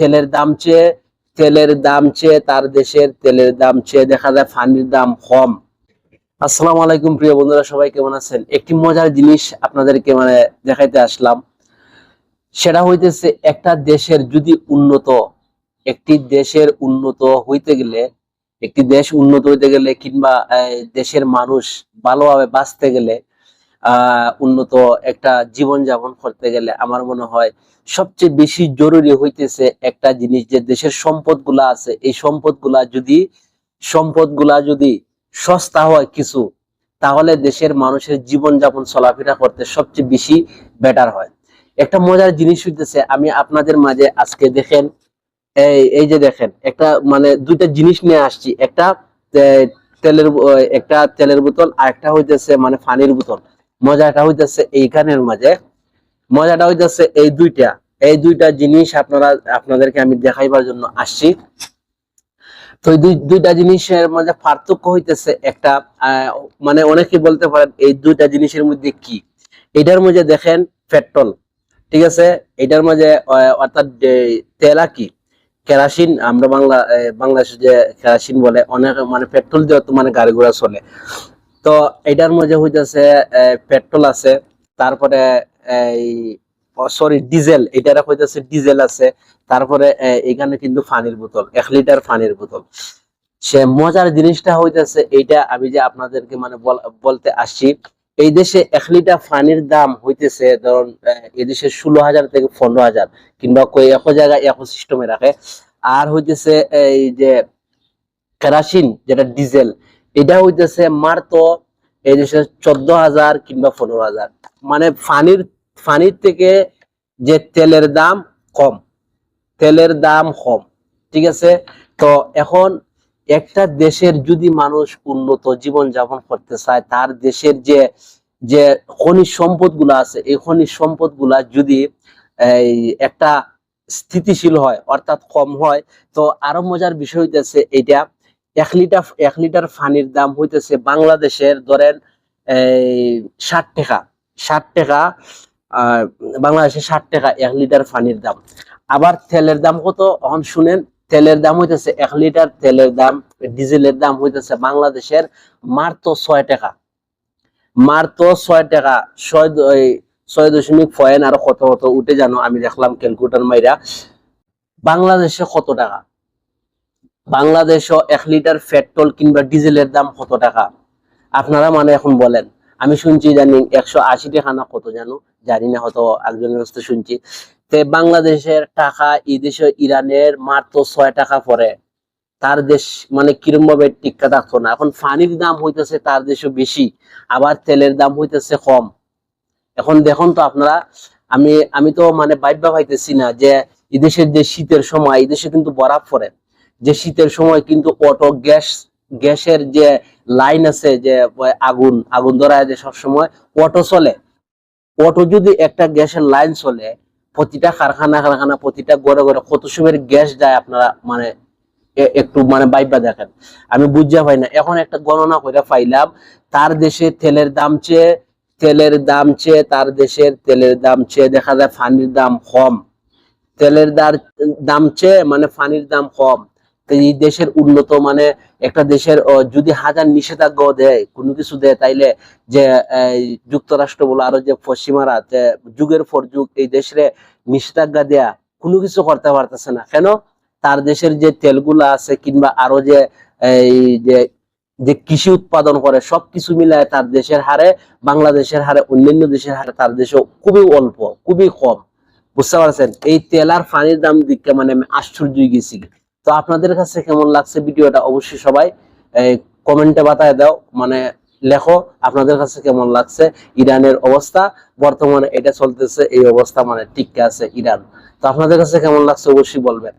তেলের দাম চেয়ে, তেলের দাম চেয়ে তার দেশের তেলের দাম চেয়ে দেখা যায় ফানির দাম কম। আসসালামু আলাইকুম প্রিয় বন্ধুরা, সবাই কেমন আছেন? একটি মজার জিনিস আপনাদেরকে মানে দেখাইতে আসলাম। সেটা হইতেছে, একটা দেশের যদি উন্নত, একটি দেশের উন্নত হইতে গেলে, একটি দেশ উন্নত হইতে গেলে কিংবা দেশের মানুষ ভালোভাবে বাঁচতে গেলে উন্নত একটা জীবন যাপন করতে গেলে আমার মনে হয় সবচেয়ে বেশি জরুরি হইতেছে একটা জিনিস যে দেশের সম্পদগুলা আছে, এই সম্পদগুলা যদি সম্পদগুলা যদি সস্তা হয় কিছু, তাহলে দেশের মানুষের জীবন যাপন চলাফেরা করতে সবচেয়ে বেশি বেটার হয়। একটা মজার জিনিস হইতেছে, আমি আপনাদের মাঝে আজকে দেখেন, এই এই যে দেখেন, একটা মানে দুইটা জিনিস নিয়ে আসছি, একটা তেলের একটা তেলের বোতল আর একটা হইতেছে মানে পানির বোতল। মজাটা হইতেছে এই এইখানের মাঝে। মজাটা হইতেছে এই দুইটা। এই দুইটা জিনিস আপনারা আপনাদেরকে আমি দেখাইবার জন্য আসছি। তো দুই দুইটা জিনিসের মাঝে পার্থক্য হইতেছে একটা মানে অনেকে বলতে পারেন এই দুইটা জিনিসের মধ্যে কি? এটার মধ্যে দেখেন পেট্রোল ঠিক আছে? এটার আহ, অর্থাৎ তেলা কি কেরাসিন আমরা বাংলা বাংলাদেশে যে কেরাসিন বলে অনেক মানে পেট্রোল দিয়ে তো মানে গাড়ি ঘোড়া চলে। তো এটার মধ্যে হইতেছে পেট্রোল আছে তারপরে এই সরি ডিজেল এটার হইতেছে ডিজেল আছে তারপরে এখানে কিন্তু পানির বোতল এক লিটার পানির বোতল। সে মজার জিনিসটা হইতেছে এইটা আমি যে আপনাদেরকে মানে বল- বলতে আসছি এই দেশে এক লিটার পানির দাম হইতেছে ধরুন আহ, এই দেশে ষোলো হাজার থেকে পনেরো হাজার কিংবা কই এক জায়গায় এক সিস্টেমে রাখে। আর হইতেছে এই যে কেরাসিন যেটা ডিজেল এটা হইতেছে মাত্র, এই দেশে চোদ্দ হাজার কিংবা পনেরো হাজার মানে ফানির ফানির থেকে যে তেলের দাম কম, তেলের দাম কম, ঠিক আছে? তো এখন একটা দেশের যদি মানুষ উন্নত জীবন যাপন করতে চায়, তার দেশের যে যে খনিজ সম্পদগুলা আছে, এই খনিজ সম্পদগুলা যদি, এই একটা স্থিতিশীল হয়, অর্থাৎ কম হয়, তো আরও মজার বিষয় হইতেছে এইটা এক লিটার এক লিটার পানির দাম হইতেছে বাংলাদেশের ধরেন ষাট টাকা ষাট টাকা বাংলাদেশে ষাট টাকা এক লিটার পানির দাম। আবার তেলের দাম কত? এখন শুনেন, তেলের দাম হইতেছে এক লিটার, তেলের দাম, ডিজেলের দাম হইতেছে বাংলাদেশের মাত্র ছয় টাকা। মাত্র ছয় টাকা, ছয় ছয় দশমিক পয়েন্ট আর কত কত উঠে জানো? আমি দেখলাম ক্যালকুলেটর মাইরা। বাংলাদেশে কত টাকা? বাংলাদেশও এক লিটার পেট্রোল কিংবা ডিজেলের দাম কত টাকা? আপনারা মানে এখন বলেন, আমি শুনছি জানি একশো আশি টাকা না কত জানো? জানি না, হয়তো একজনের কাছ শুনছি। তে বাংলাদেশের টাকা, এই দেশে ইরানের মাত্র ছয় টাকা পরে তার দেশ মানে কিরম ভাবে টিক্কা থাকতো না। এখন পানির দাম হইতেছে তার দেশে বেশি, আবার তেলের দাম হইতেছে কম। এখন দেখুন তো আপনারা, আমি আমি তো মানে বাইবা পাইতেছি না যে এদেশের যে শীতের সময় এদেশে কিন্তু বরাফ পড়ে। যে শীতের সময় কিন্তু অটো গ্যাস গ্যাসের যে লাইন আছে যে আগুন আগুন ধরায় যে সবসময় অটো চলে। অটো যদি একটা গ্যাসের লাইন চলে, প্রতিটা কারখানা কারখানা প্রতিটা ঘরে ঘরে কত সময়ের গ্যাস যায় আপনারা মানে একটু মানে বাইবা দেখেন। আমি বুঝা পাই না। এখন একটা গণনা করে পাইলাম, তার দেশে তেলের দাম চেয়ে, তেলের দাম চেয়ে তার দেশের তেলের দাম চেয়ে দেখা যায় পানির দাম কম। তেলের দাম চেয়ে মানে পানির দাম কম। এই দেশের উন্নত মানে একটা দেশের যদি হাজার নিষেধাজ্ঞা দেয়, কোনো কিছু দেয়, তাইলে যে যুক্তরাষ্ট্র বলো, আরও যে পশ্চিমারা, যে যুগের পর যুগ, এই দেশের নিষেধাজ্ঞা দেয়া, কোনো কিছু করতে পারতেছে না। কেন? তার দেশের যে তেলগুলা আছে, কিংবা আরও যে, এই যে যে কৃষি উৎপাদন করে, সবকিছু মিলায় তার দেশের হারে, বাংলাদেশের হারে, অন্যান্য দেশের হারে তার দেশে খুবই অল্প, খুবই কম। বুঝতে পারছেন? এই তেল আর পানির দাম দিকে মানে আমি আশ্চর্য গেছি। তো আপনাদের কাছে কেমন লাগছে ভিডিওটা অবশ্যই সবাই কমেন্টে বাতায় দাও মানে লেখো আপনাদের কাছে কেমন লাগছে ইরানের অবস্থা। বর্তমানে এটা চলতেছে, এই অবস্থা মানে টিকে আছে ইরান। তো আপনাদের কাছে কেমন লাগছে অবশ্যই বলবেন।